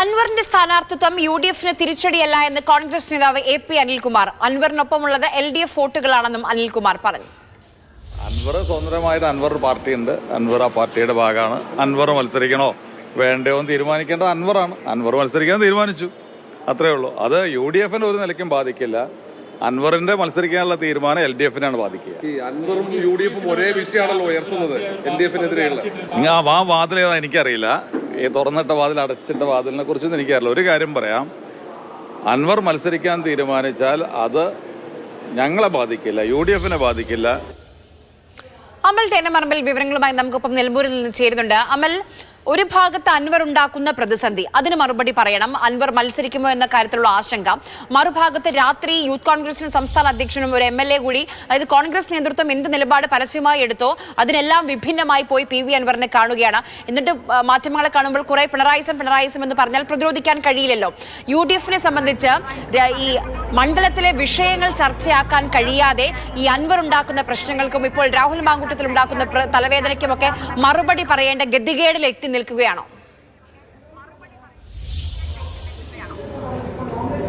അൻവറിന്റെ സ്ഥാനാർത്ഥിത്വം U D എഫിന് തിരിച്ചടിയല്ല എന്ന് കോൺഗ്രസ് നേതാവ് എ പി അനിൽകുമാർ. അൻവറിനൊപ്പമുള്ളത് എൽ ഡി എഫ് വോട്ടുകളാണെന്നും അനിൽകുമാർ പറഞ്ഞു. അൻവർ സ്വതന്ത്രമായത് അൻവർ പാർട്ടിയുണ്ട്. അൻവർ ആ പാർട്ടിയുടെ ഭാഗമാണ്. അൻവർ മത്സരിക്കണോ വേണ്ടയോ എന്ന് തീരുമാനിക്കേണ്ടത് അൻവറാണ്. അൻവർ മത്സരിക്കാൻ തീരുമാനിച്ചു. അത്രേ ഉള്ളൂ. അത് യു ഡി എഫിന് ഒരു നിലയ്ക്കും ബാധിക്കില്ല. അൻവറിന്റെ മത്സരിക്കാനുള്ള തീരുമാനം എൽ ഡി എഫിനാണ് ബാധിക്കുക. ഈ അൻവറും യു ഡി എഫും ഒരേ വിഷയമാണല്ലോ ഉയർത്തുന്നത് എൽ ഡി എഫിനെതിരെയുള്ള. ആ വാതിലേതാ എനിക്കറിയില്ല. തുറന്നിട്ട വാതിൽ അടച്ചിട്ട വാതിലിനെ കുറിച്ചൊന്നും എനിക്കറിയില്ല. ഒരു കാര്യം പറയാം. അൻവർ മത്സരിക്കാൻ തീരുമാനിച്ചാൽ അത് ഞങ്ങളെ ബാധിക്കില്ല യു ഡി എഫിനെ ബാധിക്കില്ല. അമൽ തേനമറമ്പിൽ വിവരങ്ങളുമായി നമുക്കൊപ്പം നെൽമൂരിൽ നിന്ന് ചേരുന്നുണ്ട്. അമൽ ഒരു ഭാഗത്ത് അൻവർ ഉണ്ടാക്കുന്ന പ്രതിസന്ധി. അതിന് മറുപടി പറയണം. അൻവർ മത്സരിക്കുമോ എന്ന കാര്യത്തിലുള്ള ആശങ്ക. മറുഭാഗത്ത് രാത്രി യൂത്ത് കോൺഗ്രസിന് സംസ്ഥാന അധ്യക്ഷനും ഒരു എം കൂടി അതായത് കോൺഗ്രസ് നേതൃത്വം എന്ത് നിലപാട് പരസ്യമായി എടുത്തോ അതിനെല്ലാം വിഭിന്നമായി പോയി പി അൻവറിനെ കാണുകയാണ്. എന്നിട്ട് മാധ്യമങ്ങളെ കാണുമ്പോൾ കുറെ പിണറായിസം പിണറായിസം എന്ന് പറഞ്ഞാൽ പ്രതിരോധിക്കാൻ കഴിയില്ലല്ലോ. യു സംബന്ധിച്ച് ഈ മണ്ഡലത്തിലെ വിഷയങ്ങൾ ചർച്ചയാക്കാൻ കഴിയാതെ ഈ അൻവർ ഉണ്ടാക്കുന്ന പ്രശ്നങ്ങൾക്കും ഇപ്പോൾ രാഹുൽ മാങ്കൂട്ടത്തിൽ ഉണ്ടാക്കുന്ന തലവേദനയ്ക്കുമൊക്കെ മറുപടി പറയേണ്ട ഗതികേടിൽ എത്തി നിൽക്കുകയാണോ?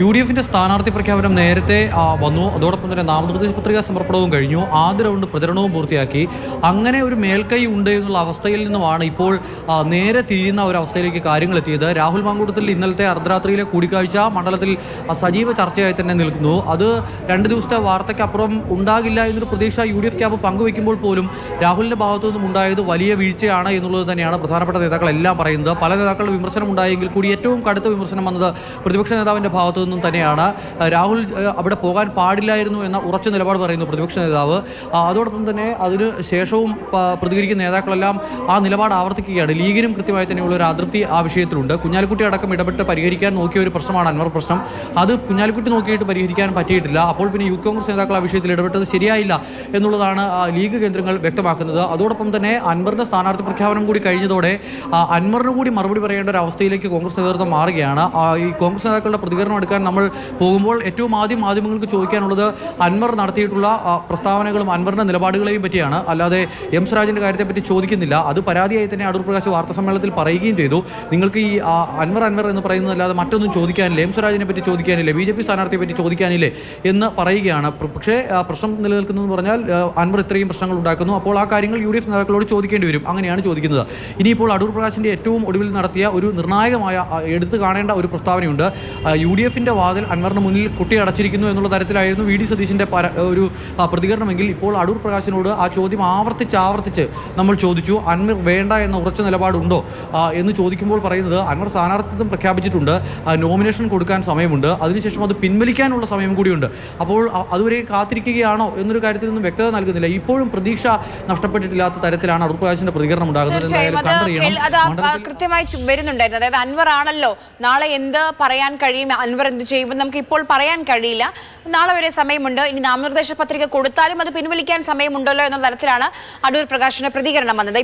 യു ഡി എഫിന്റെ സ്ഥാനാർത്ഥി പ്രഖ്യാപനം നേരത്തെ വന്നു. അതോടൊപ്പം തന്നെ നാമനിർദ്ദേശ പത്രികാ സമർപ്പണവും കഴിഞ്ഞു. ആദ്യ റൗണ്ട് പ്രചരണവും പൂർത്തിയാക്കി. അങ്ങനെ ഒരു മേൽക്കൈ ഉണ്ട് എന്നുള്ള അവസ്ഥയിൽ നിന്നുമാണ് ഇപ്പോൾ നേരെ തിരിയുന്ന ഒരു അവസ്ഥയിലേക്ക് കാര്യങ്ങൾ എത്തിയത്. രാഹുൽ മാങ്കൂട്ടത്തിൽ ഇന്നലത്തെ അർദ്ധരാത്രിയിലെ കൂടിക്കാഴ്ച മണ്ഡലത്തിൽ സജീവ ചർച്ചയായി തന്നെ നിൽക്കുന്നു. അത് രണ്ട് ദിവസത്തെ വാർത്തയ്ക്കപ്പുറം ഉണ്ടാകില്ല എന്നൊരു പ്രതീക്ഷ യു ഡി എഫ് ക്യാമ്പ് പങ്കുവയ്ക്കുമ്പോൾ പോലും രാഹുലിന്റെ ഭാഗത്തു നിന്നും ഉണ്ടായത് വലിയ വീഴ്ചയാണ് എന്നുള്ളത് തന്നെയാണ് പ്രധാനപ്പെട്ട നേതാക്കളെല്ലാം പറയുന്നത്. പല നേതാക്കളുടെ വിമർശനം ഉണ്ടായെങ്കിൽ കൂടി ഏറ്റവും കടുത്ത വിമർശനം വന്നത് പ്രതിപക്ഷ നേതാവിന്റെ ഭാഗത്തു നിന്നും തന്നെയാണ്. രാഹുൽ അവിടെ പോകാൻ പാടില്ലായിരുന്നു എന്ന ഉറച്ച നിലപാട് പറയുന്നു പ്രതിപക്ഷ നേതാവ്. അതോടൊപ്പം തന്നെ അതിന് ശേഷവും പ്രതികരിക്കുന്ന നേതാക്കളെല്ലാം ആ നിലപാട് ആവർത്തിക്കുകയാണ്. ലീഗിനും കൃത്യമായി തന്നെയുള്ള ഒരു അതൃപ്തി ആ വിഷയത്തിലുണ്ട്. കുഞ്ഞാലിക്കുട്ടി അടക്കം ഇടപെട്ട് പരിഹരിക്കാൻ നോക്കിയ ഒരു പ്രശ്നമാണ് അൻവർ പ്രശ്നം. അത് കുഞ്ഞാലിക്കുട്ടി നോക്കിയിട്ട് പരിഹരിക്കാൻ പറ്റിയിട്ടില്ല. അപ്പോൾ പിന്നെ യു കോൺഗ്രസ് നേതാക്കൾ ആ വിഷയത്തിൽ ഇടപെട്ടത് ശരിയായില്ല എന്നുള്ളതാണ് ലീഗ് കേന്ദ്രങ്ങൾ വ്യക്തമാക്കുന്നത്. അതോടൊപ്പം തന്നെ അൻവറിന്റെ സ്ഥാനാർത്ഥി പ്രഖ്യാപനം കൂടി കഴിഞ്ഞതോടെ അൻവറിന് കൂടി മറുപടി പറയേണ്ട ഒരു അവസ്ഥയിലേക്ക് കോൺഗ്രസ് നേതൃത്വം മാറുകയാണ്. ഈ കോൺഗ്രസ് നേതാക്കളുടെ പ്രതികരണം എടുക്കാൻ നമ്മൾ പോകുമ്പോൾ ഏറ്റവും ആദ്യം മാധ്യമങ്ങൾക്ക് ചോദിക്കാനുള്ളത് അൻവർ നടത്തിയിട്ടുള്ള പ്രസ്താവനകളും അൻവറിന്റെ നിലപാടുകളെയും പറ്റിയാണ്. അല്ലാതെ എം സ്വരാജിന്റെ കാര്യത്തെപ്പറ്റി ചോദിക്കുന്നില്ല. അത് പരാതിയായി തന്നെ അടൂർ പ്രകാശ് വാർത്താ സമ്മേളനത്തിൽ പറയുകയും ചെയ്തു. നിങ്ങൾക്ക് ഈ അൻവർ അൻവർ എന്ന് പറയുന്നതല്ലാതെ മറ്റൊന്നും ചോദിക്കാനില്ല? എം സ്വരാജിനെ പറ്റി ചോദിക്കാനില്ല? ബി ജെ പി സ്ഥാനാർത്ഥിയെ പറ്റി ചോദിക്കാനില്ലേ? എന്ന് പറയുകയാണ്. പക്ഷേ പ്രശ്നം നിലനിൽക്കുന്നതെന്ന് പറഞ്ഞാൽ അൻവർ ഇത്രയും പ്രശ്നങ്ങൾ ഉണ്ടാക്കുന്നു. അപ്പോൾ ആ കാര്യങ്ങൾ യു ഡി എഫ് നേതാക്കളോട് ചോദിക്കേണ്ടി വരും. അങ്ങനെയാണ് ചോദിക്കുന്നത്. ഇനിയിപ്പോൾ അടൂർ പ്രകാശിന്റെ ഏറ്റവും ഒടുവിൽ നടത്തിയ ഒരു നിർണായകമായ എടുത്തു കാണേണ്ട ഒരു പ്രസ്താവനയുണ്ട്. യു ഡി എഫിന്റെ വാതിൽ അൻവറിന് മുന്നിൽ കുട്ടി അടച്ചിരിക്കുന്നു എന്നുള്ള തരത്തിലായിരുന്നു വി ഡി സതീശിന്റെ ഒരു പ്രതികരണമെങ്കിൽ ഇപ്പോൾ അടൂർ പ്രകാശിനോട് ആ ചോദ്യം ആവർത്തിച്ച് ആവർത്തിച്ച് നമ്മൾ ചോദിച്ചു അൻവർ വേണ്ട എന്ന ഉറച്ച നിലപാടുണ്ടോ? എന്ന് ചോദിക്കുമ്പോൾ പറയുന്നത് അൻവർ സ്ഥാനാർത്ഥിത്വം പ്രഖ്യാപിച്ചിട്ടുണ്ട് നോമിനേഷൻ കൊടുക്കാൻ സമയമുണ്ട് അതിനുശേഷം അത് പിൻവലിക്കാനുള്ള സമയം കൂടിയുണ്ട്. അപ്പോൾ അതുവരെ കാത്തിരിക്കുകയാണോ എന്നൊരു കാര്യത്തിൽ നിന്നും വ്യക്തത നൽകുന്നില്ല. ഇപ്പോഴും പ്രതീക്ഷ നഷ്ടപ്പെട്ടിട്ടില്ലാത്ത തരത്തിലാണ് അടൂർ പ്രകാശിന്റെ പ്രതികരണം ഉണ്ടാകുന്നത്. കൃത്യമായി വരുന്നുണ്ടായിരുന്നു. അതായത് അൻവർ ആണല്ലോ. നാളെ എന്ത് പറയാൻ കഴിയും? അൻവർ എന്ത് ചെയ്യുമെന്ന് നമുക്ക് ഇപ്പോൾ പറയാൻ കഴിയില്ല. നാളെ വരെ സമയമുണ്ട്. ഇനി നാമനിർദ്ദേശ പത്രിക കൊടുത്താലും അത് പിൻവലിക്കാൻ സമയമുണ്ടല്ലോ എന്ന തരത്തിലാണ് അടൂർ പ്രകാശിന്റെ പ്രതികരണം വന്നത്.